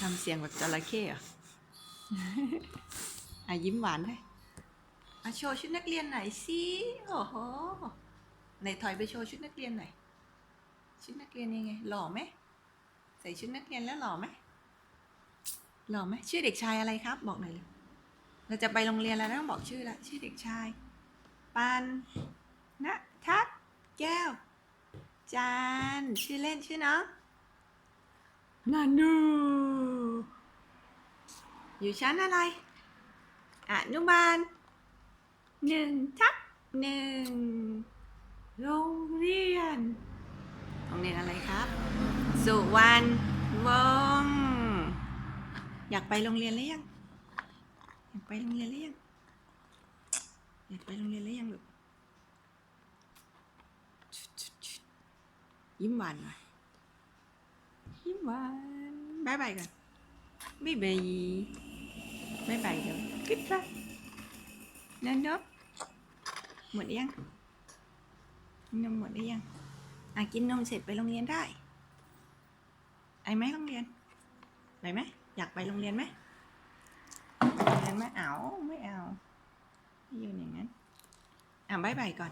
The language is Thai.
ทำเสียงแบบจระเข้เหรอะอะยิ้มหวานเลยอะโชว์ชุดนักเรียนหน่อยสิโอ้โหไหนถอยไปโชว์ชุดนักเรียนหน่อยชุดนักเรียนยังไง หล่อไหมใส่ชุดนักเรียนแล้วหล่อไหมหล่อไหมชื่อเด็กชายอะไรครับ บอกหน่อยเลยเราจะไปโรงเรียนแล้วต้องบอกชื่อละชื่อเด็กชายปันนะทัศแก้ว จานชื่อเล่นชื่อน้อง นานูอยู่ชั้นอะไรอนุบาลหนึ่งทับหนึ่งโรงเรียนโรงเรียนอะไรครับ สุวรรณวงศ์อยากไปโรงเรียนหรือยังอยากไปโรงเรียนหรือยังอยากไปโรงเรียนหรือยังลูกยิ้มหวานหน่อย ยิ้มหวานบายบายกันบายบายบายบายเดี๋ยวกิ๊บละนั่นเนาะหมดยังนมหมดหรือยังอะกินนมเสร็จไปโรงเรียนได้ไอไหมโรงเรียนไปไหมอยากไปโรงเรียนไหมไปโรงเรียนไหมเอาไม่เอาไม่ยืนอย่างนั้นอะบายบายก่อน